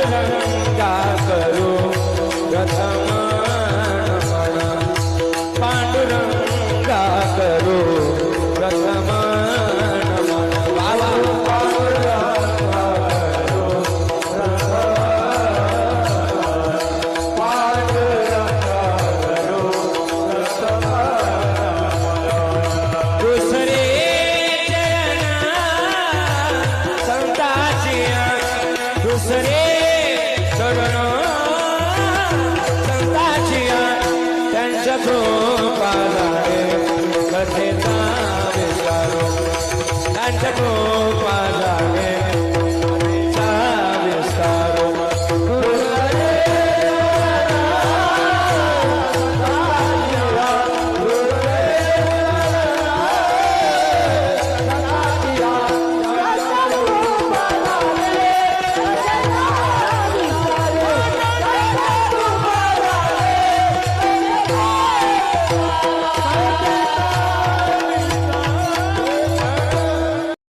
પાંડુરંગા કરો પ્રથમ પાંડુરંગા કરો પ્રથમ નમન ગોપાલા કથે તારે સારો કાંઠ ગો